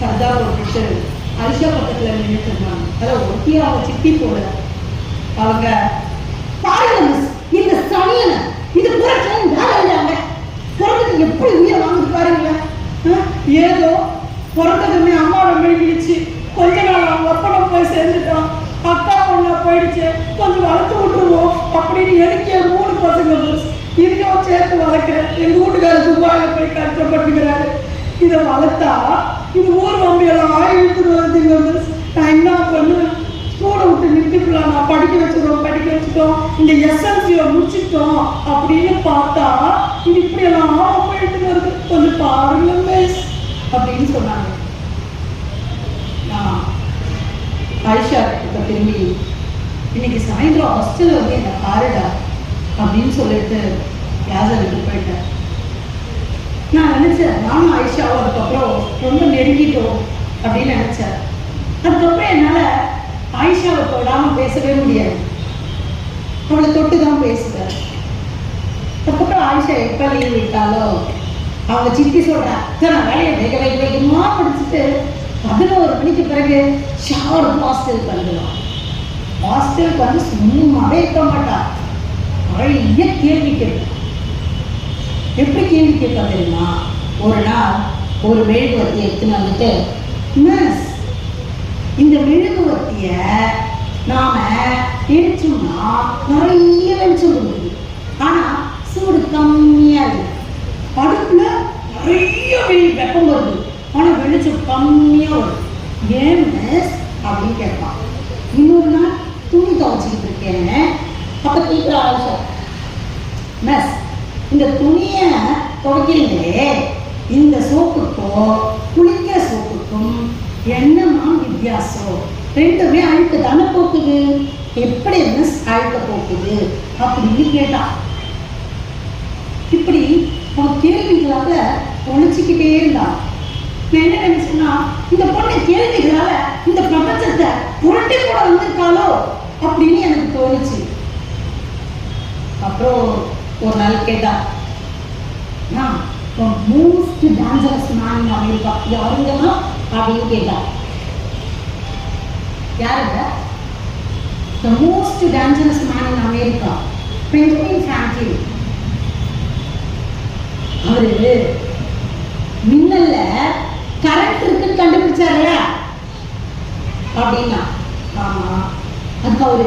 Sarda போட்டுட்டு அரிசா பக்கத்துல நின்றுட்டு இருந்தாங்க அதான் ஒட்டியா அவங்க சித்தி போல அவங்க பாருங்க மிஸ் இந்த சனியனை இது புறக்கணும் வேலை இல்லாம பிறந்தது எப்படி உயிரை வாங்குது பாருங்களேன் ஆ? ஏதோ பிறந்ததுமே அம்மாவோட மெழுகிடுச்சு கொஞ்ச நாள் அவங்க அப்பனை போய் சேர்ந்துட்டான் அக்கா ஒண்ணா போயிடுச்சு கொஞ்சம் வளர்த்து விட்டுருவோம் அப்படின்னு எனக்கு மூணு பசங்க மிஸ் சேர்த்து வளர்க்குறேன் எங்க வீட்டுக்காரர் துபாயில போய் கஷ்டப்பட்டுக்கிறாரு இதை வளர்த்தா இது ஊர் மம்பியெல்லாம் இழுத்துட்டு வருதுங்க நான் என்ன பண்ணுவேன் ஸ்கூலை விட்டு நிறுத்திக்கலாம். நான் படிக்க வச்சிருக்கோம் படிக்க வச்சுட்டோம். இந்த எஸ்எல்சியை முடிச்சிட்டோம் அப்படின்னு பார்த்தா இது இப்படி எல்லாம் போயிட்டு வருது. கொஞ்சம் பாருங்க மிஸ் அப்படின்னு சொன்னாங்க. நான் ஆயிஷா கிட்ட திரும்பி இன்னைக்கு சாயந்தரம் ஹாஸ்டல் வந்து என்னை பாருடா அப்படின்னு சொல்லிட்டு கிளாஸை எடுத்து போயிட்டேன் நான் நினைச்சேன் நானும் அப்படின்னு நினைச்சேன் அதுக்கப்புறம் என்னால ஆயிஷாவை தொடாமல் பேசவே முடியாது. அவளை தொட்டு தான் பேசுவேன். அதுக்கப்புறம் ஆயிஷா எப்போ லீவ் விட்டாலோ அவங்க சித்தி சொல்றா அத்தனை வேலையை வேக வேக வேகமாக படிச்சுட்டு பதினோரு மணிக்கு பிறகு ஷவர் ஹாஸ்டலுக்கு வந்துடுவான். ஹாஸ்டலுக்கு வந்து சும்மாவே இருக்க மாட்டான் நிறைய கேள்வி கேட்பான் எப்படி கேள்வி கேட்பா தெரியுமா? ஒரு நாள் ஒரு மெழுகுவர்த்தி எடுத்துன்னு வந்துட்டு நர்ஸ் இந்த மெழுகுவர்த்திய நாம எரிச்சோம்னா நிறைய வெளிச்சம் முடியும் ஆனா சூடு கம்மியா இருக்கு. படுப்புல நிறைய வெளி வெப்பம் வருது. ஆனா வெளிச்சம் கம்மியா வருது. ஏன் மிஸ் அப்படின்னு கேட்பான். இன்னொரு நாள் துணி துவைச்சிக்கிட்டு இருக்கேன். அப்ப கேட்குற ஆலோசனை மிஸ் இந்த துணியை துவைக்கிறீங்களே இந்த சோப்புக்கும் என்னம்மா வித்தியாசம்? ரெண்டுமே அழுக்கு தானே போக்குது. எப்படி மிஸ் அழுக்க போக்குது? அப்படின்னு கேட்டா. இப்படி அவன் கேள்விகளால ஒழிச்சுக்கிட்டே இருந்தான். நான் என்ன நினைச்சேன்னா இந்த பொண்ணு கேள்விகளால இந்த பிரபஞ்சத்தை புரட்டி கூட வந்திருக்காளோ அப்படின்னு எனக்கு தோணுச்சு. அப்புறம் ஒரு நாள் கேட்டா நான் மோஸ்ட் டேஞ்சரஸ் மேன் அமெரிக்கா யாருங்கன்னா அப்படின்னு கேட்டா. யாருங்க? The most dangerous man in America Benjamin Franklin அவரு மின்னல்ல கரண்ட் இருக்குன்னு கண்டுபிடிச்சாரு அப்படின்னா ஆமா. அதுக்கு அவரு